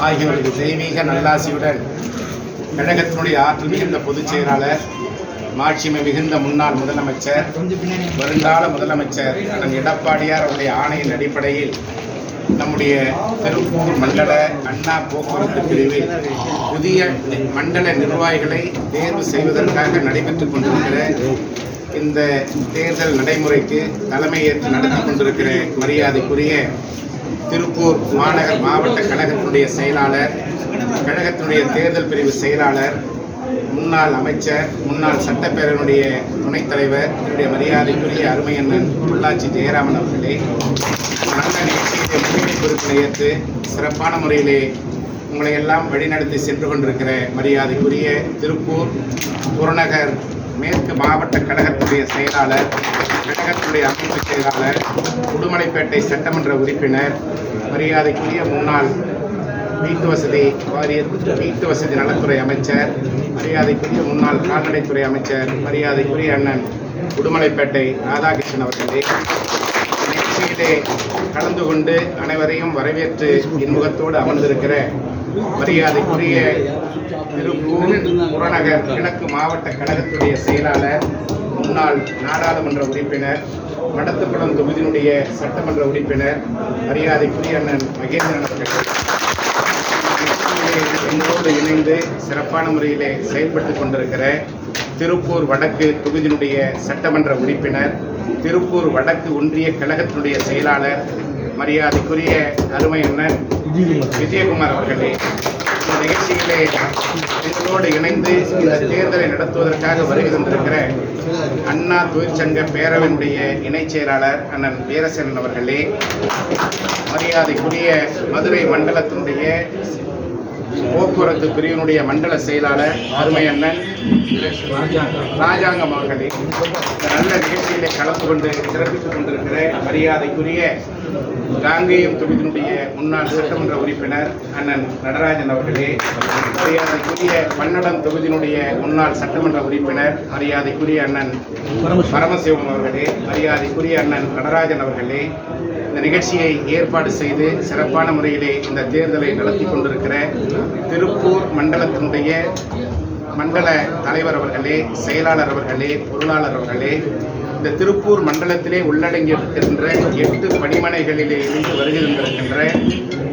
ஆகியோருக்கு தெய்வீக நல்லாசியுடன் கழகத்தினுடைய ஆற்றல் மிகுந்த பொதுச் செயலாளர் மாட்சிமை மிகுந்த முன்னாள் முதலமைச்சர் வருங்கால முதலமைச்சர் அண்ணன் எடப்பாடியார் அவருடைய ஆணையின் அடிப்படையில் நம்முடைய திருப்பூர் மண்டல அண்ணா போக்குவரத்து பிரிவில் புதிய மண்டல நிர்வாகிகளை தேர்வு செய்வதற்காக நடைபெற்றுக் கொண்டிருக்கிற இந்த தேர்தல் நடைமுறைக்கு தலைமையேற்று நடத்தி கொண்டிருக்கிற மரியாதைக்குரிய திருப்பூர் மாநகர் மாவட்ட கழகத்தினுடைய செயலாளர் கழகத்தினுடைய தேர்தல் பிரிவு செயலாளர் முன்னாள் அமைச்சர் முன்னாள் சட்டப்பேரவையினுடைய துணைத் தலைவர் என்னுடைய மரியாதைக்குரிய அருமையண்ணன் பொள்ளாச்சி ஜெயராமன் அவர்களே நல்ல நிகழ்ச்சியிலே முன்னிலை பொறுப்பினை ஏற்று சிறப்பான முறையிலே உங்களை எல்லாம் வழிநடத்தி சென்று கொண்டிருக்கிற மரியாதைக்குரிய திருப்பூர் புறநகர் மேற்கு மாவட்ட கழகத்துடைய செயலாளர் கழகத்துடைய அமைப்பு செயலாளர் உடுமலைப்பேட்டை சட்டமன்ற உறுப்பினர் மரியாதைக்குரிய முன்னாள் வீட்டு வசதி வாரிய வீட்டு வசதி நலத்துறை அமைச்சர் மரியாதைக்குரிய முன்னாள் கால்நடைத்துறை அமைச்சர் மரியாதைக்குரிய அண்ணன் உடுமலைப்பேட்டை ராதாகிருஷ்ணன் அவர்களே நிகழ்ச்சியிலே கலந்து கொண்டு அனைவரையும் வரவேற்று இன்முகத்தோடு அமர்ந்திருக்கிற மரியாதைக்குரிய திருப்பூர் புறநகர் கிழக்கு மாவட்ட கழகத்துடைய செயலாளர் முன்னாள் நாடாளுமன்ற உறுப்பினர் மடத்துக்குளம் தொகுதியினுடைய சட்டமன்ற உறுப்பினர் மரியாதைக்குரிய அண்ணன் மகேந்திரன் அவர்கள். என்னோடு இணைந்து சிறப்பான முறையிலே செயல்பட்டு கொண்டிருக்கிற திருப்பூர் வடக்கு தொகுதியினுடைய சட்டமன்ற உறுப்பினர் திருப்பூர் வடக்கு ஒன்றிய கழகத்தினுடைய செயலாளர் மரியாதைக்குரிய அருமை அண்ணன் விஜயகுமார் அவர்களே இந்த நிகழ்ச்சியிலே எங்களோடு இணைந்து இந்த தேர்தலை நடத்துவதற்காக வருகை தந்திருக்கிற அண்ணா தொழிற்சங்க பேரவையினுடைய இணைச் செயலாளர் அண்ணன் வீரசேனன் அவர்களே மரியாதைக்குரிய மதுரை மண்டலத்தினுடைய போக்குவரத்து பிரிவினுடைய மண்டல செயலாளர் அருமை அண்ணன் ராஜாங்கம் அவர்களே இந்த நல்ல நிகழ்ச்சியிலே கலந்து கொண்டு சிறப்பித்துக் கொண்டிருக்கிற மரியாதைக்குரிய காங்கேயம் தொகுதியினுடைய முன்னாள் சட்டமன்ற உறுப்பினர் அண்ணன் நடராஜன் அவர்களே மரியாதைக்குரிய பன்னடம் தொகுதியினுடைய முன்னாள் சட்டமன்ற உறுப்பினர் மரியாதைக்குரிய அண்ணன் பரமசிவம் அவர்களே மரியாதைக்குரிய அண்ணன் நடராஜன் அவர்களே இந்த நிகழ்ச்சியை ஏற்பாடு செய்து சிறப்பான முறையிலே இந்த தேர்தலை நடத்தி கொண்டிருக்கிற திருப்பூர் மண்டலத்தினுடைய மண்டல தலைவர் அவர்களே செயலாளர் அவர்களே பொருளாளர் அவர்களே இந்த திருப்பூர் மண்டலத்திலே உள்ளடங்கியிருக்கின்ற எட்டு பணிமனைகளிலே இருந்து வருகின்றிருக்கின்ற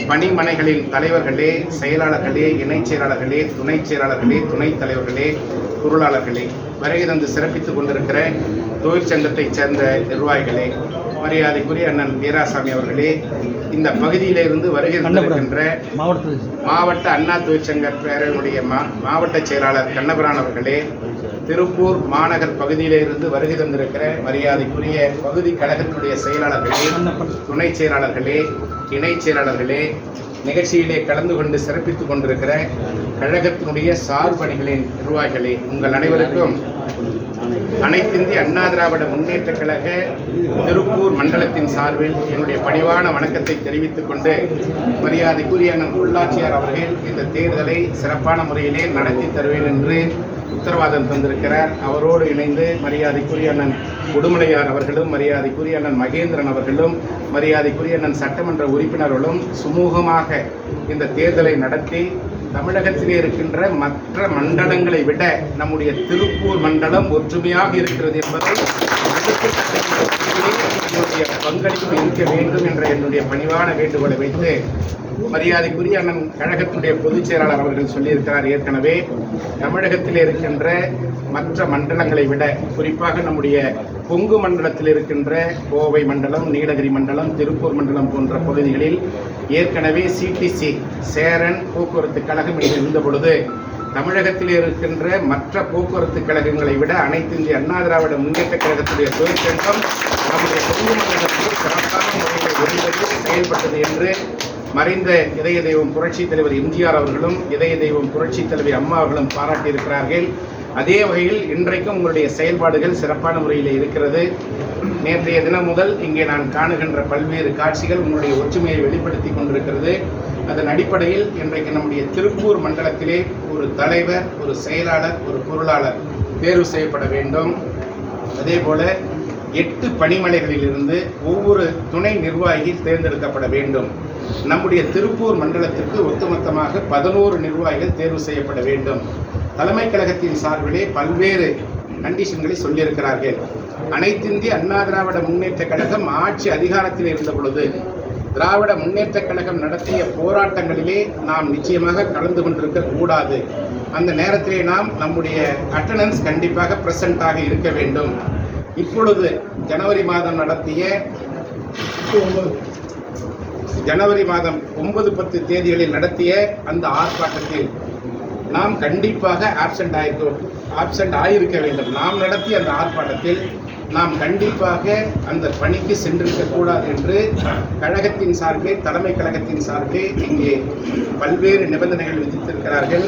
பணிமனைகளின் தலைவர்களே செயலாளர்களே இணைச் செயலாளர்களே துணைச் செயலாளர்களே துணைத் தலைவர்களே பொருளாளர்களே வருகை தந்து சிறப்பித்துக் கொண்டிருக்கிற தொழிற்சங்கத்தைச் சேர்ந்த நிர்வாகிகளே மரியாதைக்குரிய அண்ணன் வீராசாமி அவர்களே இந்த பகுதியிலிருந்து வருகை தந்திருக்கின்ற மாவட்ட அண்ணா தொழிற்சங்க பேரவையுடைய மா மாவட்ட செயலாளர் கண்ணபிரான் அவர்களே திருப்பூர் மாநகர் பகுதியிலிருந்து வருகை தந்திருக்கிற மரியாதைக்குரிய பகுதி கழகத்தினுடைய செயலாளர்களே துணைச் செயலாளர்களே இணைச் செயலாளர்களே நிகழ்ச்சியிலே கலந்து கொண்டு சிறப்பித்துக் கொண்டிருக்கிற கழகத்தினுடைய சார்பணிகளின் நிர்வாகிகளே உங்கள் அனைவருக்கும் அனைத்திந்திய அண்ணா திராவிட முன்னேற்ற கழக திருப்பூர் மண்டலத்தின் சார்பில் என்னுடைய பணிவான வணக்கத்தை தெரிவித்துக் கொண்டு மரியாதைக்குரிய உள்ளாட்சியார் அவர்கள் இந்த தேர்தலை சிறப்பான முறையிலே நடத்தி தருவேன் என்று உத்தரவாதம் தந்திருக்கிறார். அவரோடு இணைந்து மரியாதைக்குரிய அண்ணன் உடுமலையார் அவர்களும் மரியாதைக்குரிய அண்ணன் மகேந்திரன் அவர்களும் மரியாதைக்குரிய அண்ணன் சட்டமன்ற உறுப்பினர்களும் சுமூகமாக இந்த தேர்தலை நடத்தி தமிழகத்திலே இருக்கின்ற மற்ற மண்டலங்களை விட நம்முடைய திருப்பூர் மண்டலம் ஒற்றுமையாக இருக்கிறது என்பதை என்னுடைய பங்களிப்பு இருக்க வேண்டும் என்ற என்னுடைய பணிவான வேண்டுகோளை வைத்து மரியாதைக்குரிய அண்ணன் கழகத்துடைய பொதுச் செயலாளர் அவர்கள் சொல்லியிருக்கிறார் ஏற்கனவே. தமிழகத்தில் இருக்கின்ற மற்ற மண்டலங்களை விட குறிப்பாக நம்முடைய கொங்கு மண்டலத்தில் இருக்கின்ற கோவை மண்டலம் நீலகிரி மண்டலம் திருப்பூர் மண்டலம் போன்ற பகுதிகளில் ஏற்கனவே சிடிசி சேரன் போக்குவரத்து கழகம் என்று இருந்த பொழுது தமிழகத்தில் இருக்கின்ற மற்ற போக்குவரத்து கழகங்களை விட அனைத்து இந்திய அண்ணா திராவிட முன்னேற்ற கழகத்துடைய தொழிற்சங்கம் நம்முடைய கொங்கு மண்டலத்தில் சிறப்பான முறையில் ஒருங்கிணைந்து செயல்பட்டது என்று மறைந்த இதய தெய்வம் புரட்சி தலைவர் எம்ஜிஆர் அவர்களும் இதய தெய்வம் புரட்சி தலைவி அம்மா அவர்களும் பாராட்டியிருக்கிறார்கள். அதே வகையில் இன்றைக்கும் உங்களுடைய செயல்பாடுகள் சிறப்பான முறையில் இருக்கிறது. நேற்றைய தினம் முதல் இங்கே நான் காணுகின்ற பல்வேறு காட்சிகள் உங்களுடைய ஒற்றுமையை வெளிப்படுத்தி கொண்டிருக்கிறது. அதன் அடிப்படையில் இன்றைக்கு நம்முடைய திருப்பூர் மண்டலத்திலே ஒரு தலைவர் ஒரு செயலாளர் ஒரு பொருளாளர் தேர்வு செய்யப்பட வேண்டும். அதே போல எட்டு பணிமனைகளிலிருந்து ஒவ்வொரு துணை நிர்வாகி தேர்ந்தெடுக்கப்பட வேண்டும். நம்முடைய திருப்பூர் மண்டலத்திற்கு ஒட்டுமொத்தமாக பதினோரு நிர்வாகிகள் தேர்வு செய்யப்பட வேண்டும். தலைமை கழகத்தின் சார்பிலே பல்வேறு கண்டிஷன்களை சொல்லியிருக்கிறார்கள். அனைத்திந்திய அண்ணா திராவிட முன்னேற்ற கழகம் ஆட்சி அதிகாரத்தில் இருந்த பொழுது திராவிட முன்னேற்ற கழகம் நடத்திய போராட்டங்களிலே நாம் நிச்சயமாக கலந்து கொண்டிருக்க கூடாது. அந்த நேரத்திலே நாம் நம்முடைய அட்டண்டன்ஸ் கண்டிப்பாக பிரசண்டாக இருக்க வேண்டும். இப்பொழுது ஜனவரி மாதம் நடத்திய ஜனவரி மாதம் ஒன்பது பத்து தேதிகளில் நடத்திய அந்த ஆர்ப்பாட்டத்தில் நாம் கண்டிப்பாக ஆப்சென்ட் ஆயிருக்கோம் ஆப்சென்ட் ஆயிருக்க வேண்டும். நாம் நடத்திய அந்த ஆர்ப்பாட்டத்தில் நாம் கண்டிப்பாக அந்த பணிக்கு சென்றிருக்க கூடாது என்று கழகத்தின் சார்பே தலைமை கழகத்தின் சார்பே இங்கே பல்வேறு நிபந்தனைகள் விதித்திருக்கிறார்கள்.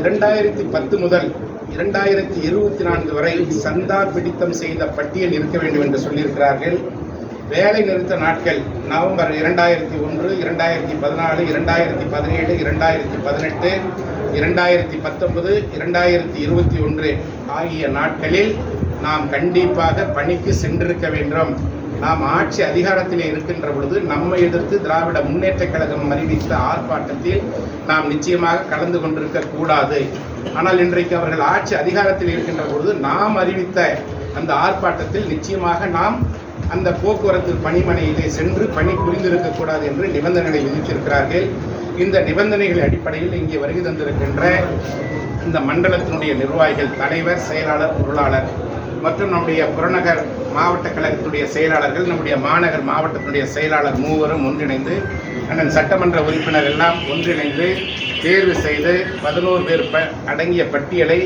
இரண்டாயிரத்தி பத்து முதல் இரண்டாயிரத்தி இருபத்தி நான்கு வரை சந்தா பிடித்தம் செய்த பட்டியல் இருக்க வேண்டும் என்று சொல்லியிருக்கிறார்கள். வேலை நிறுத்த நாட்கள் நவம்பர் இரண்டாயிரத்தி ஒன்று இரண்டாயிரத்தி பதினாலு இரண்டாயிரத்தி பதினேழு இரண்டாயிரத்தி பதினெட்டு இரண்டாயிரத்தி பத்தொன்பது இரண்டாயிரத்தி இருபத்தி ஒன்று ஆகிய நாட்களில் நாம் கண்டிப்பாக பணிக்கு சென்றிருக்க வேண்டும். நாம் ஆட்சி அதிகாரத்திலே இருக்கின்ற பொழுது நம்மை எதிர்த்து திராவிட முன்னேற்ற கழகம் அறிவித்த ஆர்ப்பாட்டத்தில் நாம் நிச்சயமாக கலந்து கொண்டிருக்க கூடாது. ஆனால் இன்றைக்கு அவர்கள் ஆட்சி அதிகாரத்தில் இருக்கின்ற பொழுது நாம் அறிவித்த அந்த ஆர்ப்பாட்டத்தில் நிச்சயமாக நாம் அந்த போக்குவரத்து பணிமனையிலே சென்று பணி புரிந்திருக்கக்கூடாது என்று நிபந்தனைகளை விதித்திருக்கிறார்கள். இந்த நிபந்தனைகள் அடிப்படையில் இங்கே வருகை தந்திருக்கின்ற இந்த மண்டலத்தினுடைய நிர்வாகிகள் தலைவர் செயலாளர் பொருளாளர் மற்றும் நம்முடைய புறநகர் மாவட்ட கழகத்துடைய செயலாளர்கள் நம்முடைய மாநகர் மாவட்டத்தினுடைய செயலாளர் மூவரும் ஒன்றிணைந்து அண்ணன் சட்டமன்ற உறுப்பினர் எல்லாம் ஒன்றிணைந்து தேர்வு செய்து பதினோரு பேர் ப- அடங்கிய பட்டியலை